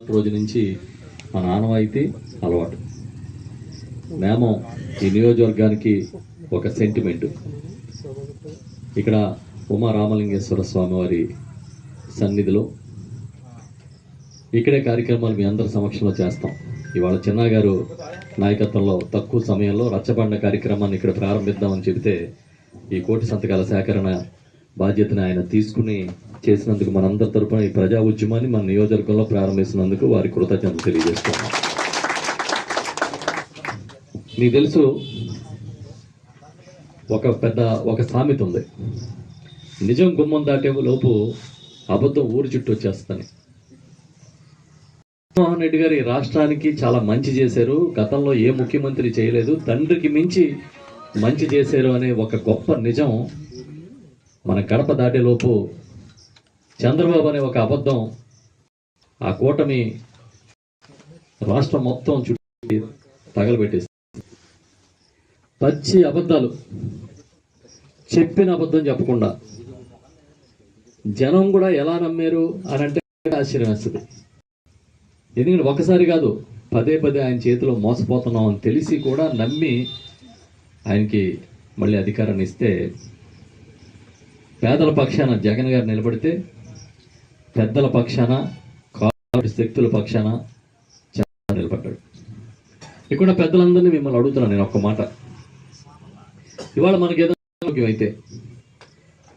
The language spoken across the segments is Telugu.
రోజు నుంచి మా నానవాయితీ అలవాటు. నేమం ఈ నియోజకవర్గానికి ఒక సెంటిమెంట్ ఇక్కడ ఉమా రామలింగేశ్వర స్వామి వారి సన్నిధిలో ఇక్కడే కార్యక్రమాలు మీ అందరి సమక్షంలో చేస్తాం. ఇవాళ చిన్న గారు నాయకత్వంలో తక్కువ సమయంలో రచ్చబండ కార్యక్రమాన్ని ఇక్కడ ప్రారంభిద్దామని చెబితే ఈ కోటి సంతకాల సేకరణ బాధ్యతను ఆయన తీసుకుని చేసినందుకు మనందరి తరపున ఈ ప్రజా ఉద్యమాన్ని మన నియోజకవర్గంలో ప్రారంభిస్తున్నందుకు వారి కృతజ్ఞతలు తెలియజేస్తున్నాం. నీకు తెలుసు ఒక పెద్ద ఒక సామెత ఉంది. నిజం గుమ్మం దాటే లోపు అబద్ధం ఊరు చుట్టూ వచ్చేస్తాను జగన్మోహన్ రెడ్డి గారు ఈ రాష్ట్రానికి చాలా మంచి చేశారు. గతంలో ఏ ముఖ్యమంత్రి చేయలేదు. తండ్రికి మించి మంచి చేశారు అనే ఒక గొప్ప నిజం మన గడప దాటేలోపు చంద్రబాబు అనే ఒక అబద్ధం ఆ కూటమి రాష్ట్రం మొత్తం చుట్టూ తగలబెట్టేస్తుంది పచ్చి అబద్ధాలు చెప్పిన అబద్ధం చెప్పకుండా జనం కూడా ఎలా నమ్మారు అని అంటే ఆశ్చర్యం వేస్తుంది. ఎందుకంటే ఒకసారి కాదు పదే పదే ఆయన చేతిలో మోసపోతున్నాం అని తెలిసి కూడా నమ్మి ఆయనకి మళ్ళీ అధికారాన్ని ఇస్తే పేదల పక్షాన జగన్ గారు నిలబడితే పెద్దల పక్షాన కార్పొరేట్ శక్తుల పక్షాన చాలా నిలబడ్డాడు. ఇక్కడ పెద్దలందరినీ మిమ్మల్ని అడుగుతున్నాను నేను ఒక్క మాట. ఇవాళ మనకి ఏదైనా ఆరోగ్యం అయితే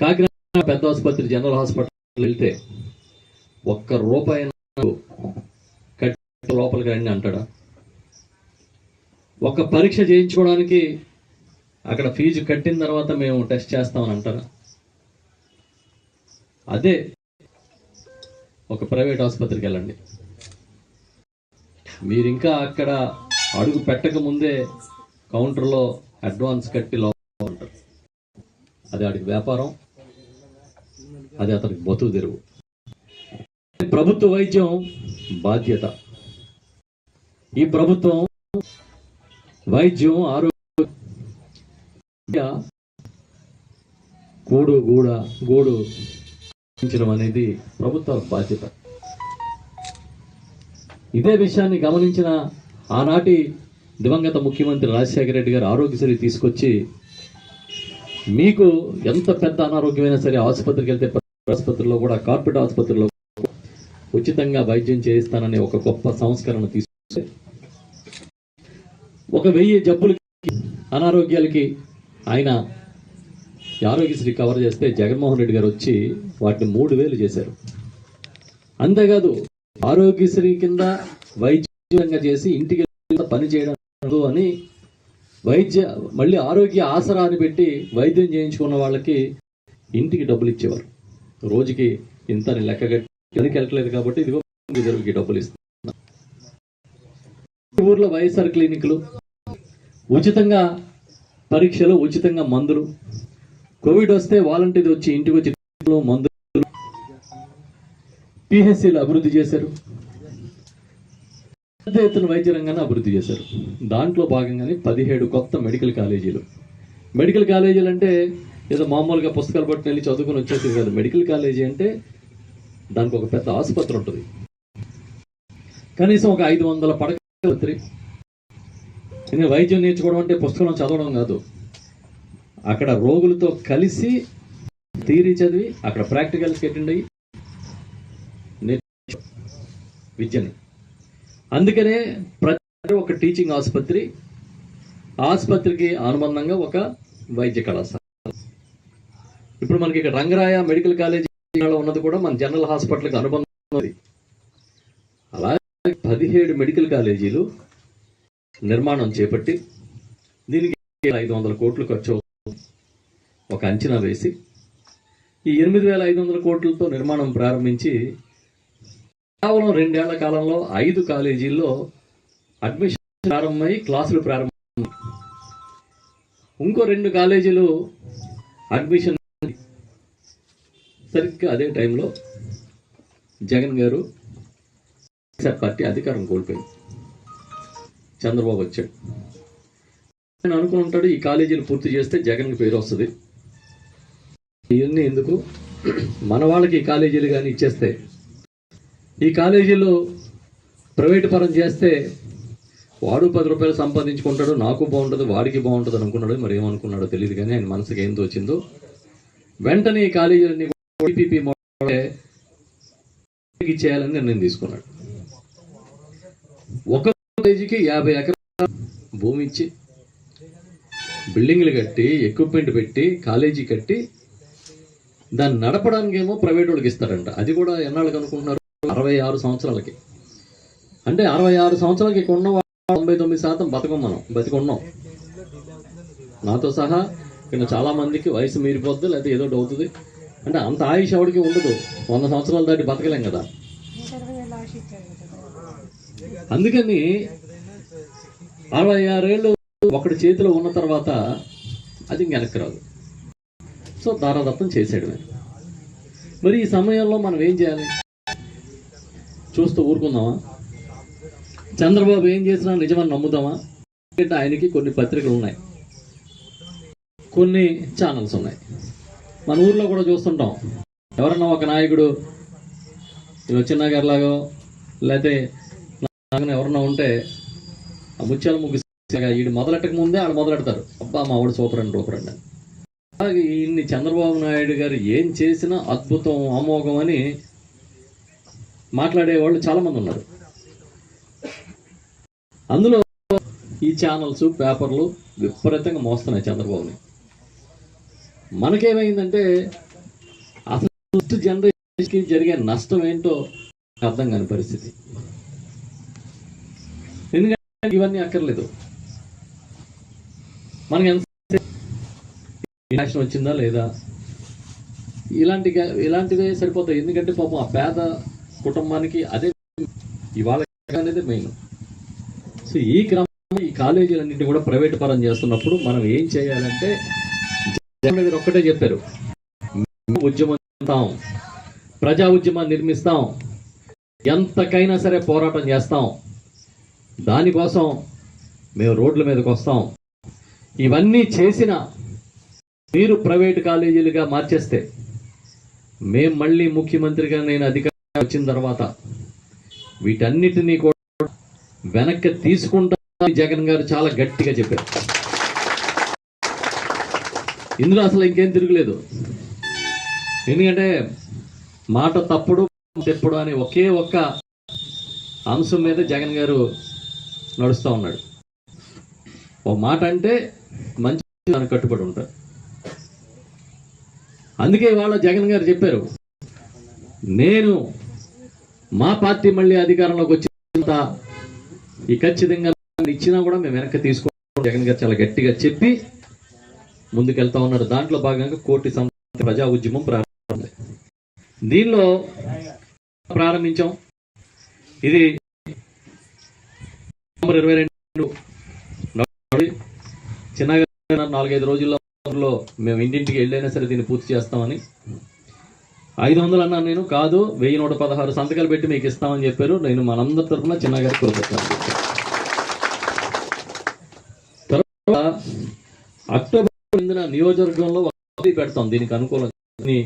కాకినాడ పెద్ద ఆసుపత్రి జనరల్ హాస్పిటల్ వెళ్తే ఒక్క రూపాయి కట్టి లోపలికి రండి అంటాడా? ఒక పరీక్ష చేయించుకోవడానికి అక్కడ ఫీజు కట్టిన తర్వాత మేము టెస్ట్ చేస్తామని అంటారా? అదే ఒక ప్రైవేట్ ఆసుపత్రికి వెళ్ళండి. మీరు ఇంకా అక్కడ అడుగు పెట్టక ముందే కౌంటర్లో అడ్వాన్స్ కట్టి లోపల ఉంటారు. అది వాడికి వ్యాపారం అది అతనికి బతుకు తెరువు. ప్రభుత్వ వైద్యం బాధ్యత. ఈ ప్రభుత్వం వైద్యం ఆరోగ్య కూడు గూడ గూడు అనేది ప్రభుత్వ బాధ్యత. ఇదే విషయాన్ని గమనించిన ఆనాటి దివంగత ముఖ్యమంత్రి రాజశేఖర రెడ్డి గారు ఆరోగ్యశ్రీ తీసుకొచ్చి మీకు ఎంత పెద్ద అనారోగ్యమైనా సరే ఆసుపత్రికి వెళ్తే ఆసుపత్రిలో కూడా కార్పొరేట్ ఆసుపత్రిలో ఉచితంగా వైద్యం చేయిస్తానని ఒక గొప్ప సంస్కరణ తీసుకొస్తే ఒక వెయ్యి జబ్బులకి అనారోగ్యాలకి ఆయన ఆరోగ్యశ్రీ కవర్ చేస్తే జగన్మోహన్ రెడ్డి గారు వచ్చి వాటిని మూడు వేలు చేశారు. అంతేకాదు ఆరోగ్యశ్రీ కింద వైద్యంగా చేసి ఇంటికి పని చేయడం అని వైద్య మళ్ళీ ఆరోగ్య ఆసరా అని పెట్టి వైద్యం చేయించుకున్న వాళ్ళకి ఇంటికి డబ్బులు ఇచ్చేవారు. రోజుకి ఇంత అని లెక్క కట్టి వెళ్ళట్లేదు కాబట్టి ఇదిగో రిజర్వ్కి డబ్బులు ఇస్తున్నారు ఊర్లో వైఎస్ఆర్ క్లినిక్లు ఉచితంగా పరీక్షలు ఉచితంగా మందులు కోవిడ్ వస్తే వాలంటీర్ వచ్చి ఇంటికి వచ్చి మందులు పిహెచ్సిలు అభివృద్ధి చేశారు. పెద్ద ఎత్తున వైద్య రంగాన్ని అభివృద్ధి చేశారు. దాంట్లో భాగంగానే పదిహేడు కొత్త మెడికల్ కాలేజీలు. మెడికల్ కాలేజీలు అంటే ఏదో మామూలుగా పుస్తకాలు పట్టుకుని వెళ్ళి చదువుకొని వచ్చేది కాదు. మెడికల్ కాలేజీ అంటే దానికి ఒక పెద్ద ఆసుపత్రి ఉంటుంది. కనీసం ఒక ఐదు వందల పడకలు వైద్యం నేర్చుకోవడం అంటే పుస్తకం చదవడం కాదు. అక్కడ రోగులతో కలిసి థియరీ చదివి అక్కడ ప్రాక్టికల్స్కి అటెండ్ అయ్యి నేర్చు విద్యని అందుకనే ప్రతి ఒక టీచింగ్ ఆసుపత్రి ఆసుపత్రికి అనుబంధంగా ఒక వైద్య కళాశాల ఇప్పుడు మనకి ఇక్కడ రంగరాయ మెడికల్ కాలేజీలో ఉన్నది కూడా మన జనరల్ హాస్పిటల్కి అనుబంధం అలాగే పదిహేడు మెడికల్ కాలేజీలు నిర్మాణం చేపట్టి దీనికి ఐదు వందల కోట్లు ఖర్చు అవుతుంది. ఒక అంచనా వేసి ఈ ఎనిమిది వేల ఐదు వందల కోట్లతో నిర్మాణం ప్రారంభించి కేవలం రెండేళ్ళ కాలంలో ఐదు కాలేజీల్లో అడ్మిషన్ ప్రారంభమై క్లాసులు ప్రారంభం. ఇంకో రెండు కాలేజీలు అడ్మిషన్ సరిగ్గా అదే టైంలో జగన్ గారు వైఎస్ఆర్ పార్టీ అధికారం కోల్పోయింది. చంద్రబాబు వచ్చాడు. నేను అనుకుని ఉంటాడు ఈ కాలేజీలు పూర్తి చేస్తే జగన్కి పేరు వస్తుంది. ఇవన్నీ ఎందుకు? మన వాళ్ళకి ఈ కాలేజీలు కానీ ఇచ్చేస్తే. ఈ కాలేజీలో ప్రైవేట్ పరం చేస్తే వాడు పది రూపాయలు సంపాదించుకుంటాడు నాకు బాగుంటుంది వాడికి బాగుంటుంది అనుకున్నాడు మరి ఏమనుకున్నాడో తెలియదు కానీ ఆయన మనసుకి ఏం తోచిందో వెంటనే ఈ కాలేజీలన్నీ టీపీపీ ఇచ్చేయాలని నిర్ణయం తీసుకున్నాడు. ఒక కాలేజీకి యాభై ఎకరాల భూమి ఇచ్చి బిల్డింగ్లు కట్టి ఎక్విప్మెంట్ పెట్టి కాలేజీ కట్టి దాన్ని నడపడానికి ఏమో ప్రైవేట్ వాళ్ళకి ఇస్తారంట అది కూడా ఎన్నాళ్ళకి అనుకుంటున్నారు? అరవై ఆరు సంవత్సరాలకి. అంటే అరవై ఆరు సంవత్సరాలకి ఇక్కడ ఉన్న తొంభై తొమ్మిది శాతం బతకం మనం బతికున్నాం. నాతో సహా ఇక్కడ చాలా మందికి వయసు మీరిపోద్ది లేకపోతే ఏదో అవుతుంది అంటే అంత ఆయుష్ ఎవరికి ఉండదు. వంద సంవత్సరాలు దాటి బతకలేం కదా. అందుకని అరవై ఆరేళ్ళు ఒకటి చేతిలో ఉన్న తర్వాత అది ఇంక వెనక్కి రాదు. సో దారాదత్తం చేశాడు ఆయన మరి ఈ సమయంలో మనం ఏం చేయాలి? చూస్తూ ఊరుకుందామా? చంద్రబాబు ఏం చేసినా నిజమని నమ్ముదామా? ఎందుకంటే ఆయనకి కొన్ని పత్రికలు ఉన్నాయి. కొన్ని ఛానల్స్ ఉన్నాయి. మన ఊర్లో కూడా చూస్తుంటాం. ఎవరన్నా ఒక నాయకుడు చిన్న గారిలాగో లేకపోతే ఎవరన్నా ఉంటే ఆ ముత్యాల ముగ్గు వీడు మొదలెట్టక ముందే వాళ్ళు మొదలెడతారు. అబ్బా మా వాడు సూపర్ అండి రూపరండి అని. ఇన్ని చంద్రబాబు నాయుడు గారు ఏం చేసినా అద్భుతం అమోఘం అని మాట్లాడే వాళ్ళు చాలా మంది ఉన్నారు. అందులో ఈ ఛానల్స్ పేపర్లు విపరీతంగా మోస్తున్నాయి చంద్రబాబుని. మనకేమైందంటే అసలు ఫస్ట్ జనరేషన్కి జరిగే నష్టం ఏంటో అర్థం కాని పరిస్థితి. ఎందుకంటే ఇవన్నీ అక్కర్లేదు. మనకి ఎంత రియాక్షన్ వచ్చిందా లేదా? ఇలాంటి ఇలాంటివే సరిపోతాయి. ఎందుకంటే పాపం ఆ పేద కుటుంబానికి అదే ఇవాళ అనేది మెయిన్ సో ఈ క్రమంలో ఈ కాలేజీలన్నింటినీ కూడా ప్రైవేట్ పరం చేస్తున్నప్పుడు మనం ఏం చేయాలంటే జగన్ గారు ఒక్కటే చెప్పారు. ఉద్యమం చేస్తాం ప్రజా ఉద్యమాన్ని నిర్మిస్తాం. ఎంతకైనా సరే పోరాటం చేస్తాం. దానికోసం మేము రోడ్ల మీదకి వస్తాం. ఇవన్నీ చేసిన మీరు ప్రైవేట్ కాలేజీలుగా మార్చేస్తే మేం మళ్ళీ ముఖ్యమంత్రిగా నేను అధికారం వచ్చిన తర్వాత వీటన్నిటినీ కూడా వెనక్కి తీసుకుంటా జగన్ గారు చాలా గట్టిగా చెప్పారు. ఇందులో అసలు ఇంకేం తిరగలేదు. ఎందుకంటే మాట తప్పుడు తెప్పుడు అనే ఒకే ఒక్క అంశం మీద జగన్ గారు నడుస్తూ ఉన్నాడు. ఒక మాట అంటే మంచి దానికి కట్టుబడి ఉంటారు. అందుకే ఇవాళ జగన్ గారు చెప్పారు నేను మా పార్టీ మళ్ళీ అధికారంలోకి వచ్చినంత ఈ ఖచ్చితంగా ఇచ్చినా కూడా మేము వెనక్కి తీసుకోవడం జగన్ గారు చాలా గట్టిగా చెప్పి ముందుకెళ్తా ఉన్నారు. దాంట్లో భాగంగా కోటి సంస్థ ప్రజా ఉద్యమం ప్రారంభమైంది. దీనిలో ప్రారంభించాం. ఇది నవంబర్ ఇరవై రెండు చిన్నగా నాలుగైదు రోజుల్లో లో మేము ఇంటింటికి వెళ్ళైనా సరే దీన్ని పూర్తి చేస్తామని. ఐదు వందలు అన్నాను నేను కాదు వెయ్యి నూట పదహారు సంతకాలు పెట్టి మీకు ఇస్తామని చెప్పారు. నేను మనందరి తరఫున చిన్నగారికి కోరుకుంటాను తర్వాత అక్టోబర్ ఎనిమిదిన నియోజకవర్గంలో పెడతాం. దీనికి అనుకూలంగా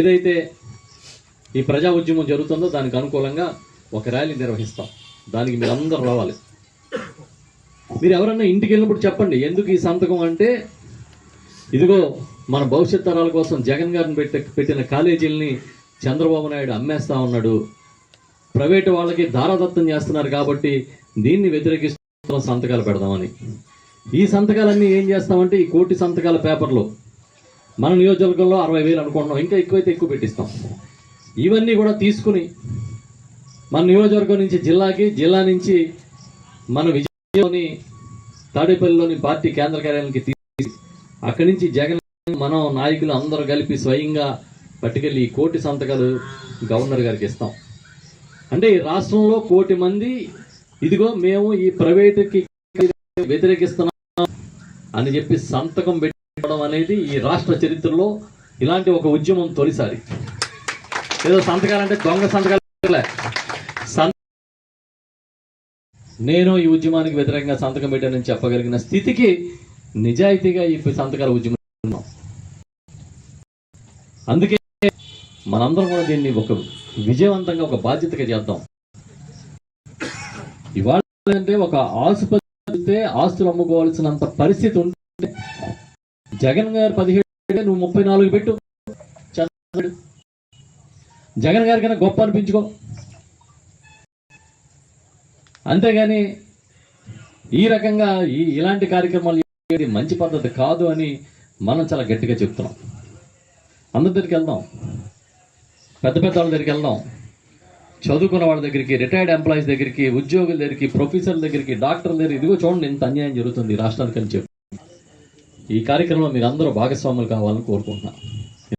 ఏదైతే ఈ ప్రజా ఉద్యమం జరుగుతుందో దానికి అనుకూలంగా ఒక ర్యాలీ నిర్వహిస్తాం. దానికి మీరు అందరూ రావాలి. మీరు ఎవరన్నా ఇంటికి వెళ్ళినప్పుడు చెప్పండి ఎందుకు ఈ సంతకం అంటే ఇదిగో మన భవిష్యత్ తరాల కోసం జగన్ గారిని పెట్టి పెట్టిన కాలేజీలని చంద్రబాబు నాయుడు అమ్మేస్తా ఉన్నాడు. ప్రైవేటు వాళ్ళకి దారాదత్తం చేస్తున్నారు కాబట్టి దీన్ని వ్యతిరేకిస్తూ సంతకాలు పెడదామని. ఈ సంతకాలన్నీ ఏం చేస్తామంటే ఈ కోటి సంతకాల పేపర్లో. మన నియోజకవర్గంలో అరవై వేలు అనుకుంటున్నాం ఇంకా ఎక్కువైతే ఎక్కువ పెట్టిస్తాం. ఇవన్నీ కూడా తీసుకుని మన నియోజకవర్గం నుంచి జిల్లాకి జిల్లా నుంచి మన విజయంలోని తాడేపల్లిలోని పార్టీ కేంద్ర కార్యాలయానికి తీసి అక్కడి నుంచి జగన్ మనం నాయకులు అందరూ కలిపి స్వయంగా పట్టుకెళ్ళి కోటి సంతకాలు గవర్నర్ గారికి ఇస్తాం. అంటే ఈ రాష్ట్రంలో కోటి మంది ఇదిగో మేము ఈ ప్రైవేటుకి వ్యతిరేకిస్తున్నాం అని చెప్పి సంతకం పెట్టడం అనేది ఈ రాష్ట్ర చరిత్రలో ఇలాంటి ఒక ఉద్యమం తొలిసారి. ఏదో సంతకాలంటే దొంగ సంతకాలు లే. సం- నేను ఈ ఉద్యమానికి వ్యతిరేకంగా సంతకం పెట్టానని చెప్పగలిగిన స్థితికి నిజాయితీగా ఈ సంతకాల ఉద్యమం ఉన్నాం. అందుకే మనందరం కూడా దీన్ని ఒక విజయవంతంగా ఒక బాధ్యతగా చేద్దాం. ఇవాళ అంటే ఒక ఆసుపత్రి ఆస్తులు అమ్ముకోవాల్సినంత పరిస్థితి ఉంటే జగన్ గారు పదిహేడు నువ్వు ముప్పై నాలుగు పెట్టు. జగన్ గారి కన్నా గొప్ప అనిపించుకో. అంతేగాని ఈ రకంగా ఈ ఇలాంటి కార్యక్రమాలు మంచి పద్ధతి కాదు అని మనం చాలా గట్టిగా చెప్తున్నాం. అందరి దగ్గరికి వెళ్దాం. పెద్ద పెద్ద వాళ్ళ దగ్గరికి వెళ్దాం. చదువుకున్న వాళ్ళ దగ్గరికి రిటైర్డ్ ఎంప్లాయీస్ దగ్గరికి ఉద్యోగుల దగ్గరికి ప్రొఫెసర్ల దగ్గరికి డాక్టర్ల దగ్గర ఇదిగో చూడండి ఎంత అన్యాయం జరుగుతుంది రాష్ట్రానికి అని చెప్పి. ఈ కార్యక్రమంలో మీరు అందరూ భాగస్వాములు కావాలని కోరుకుంటున్నాను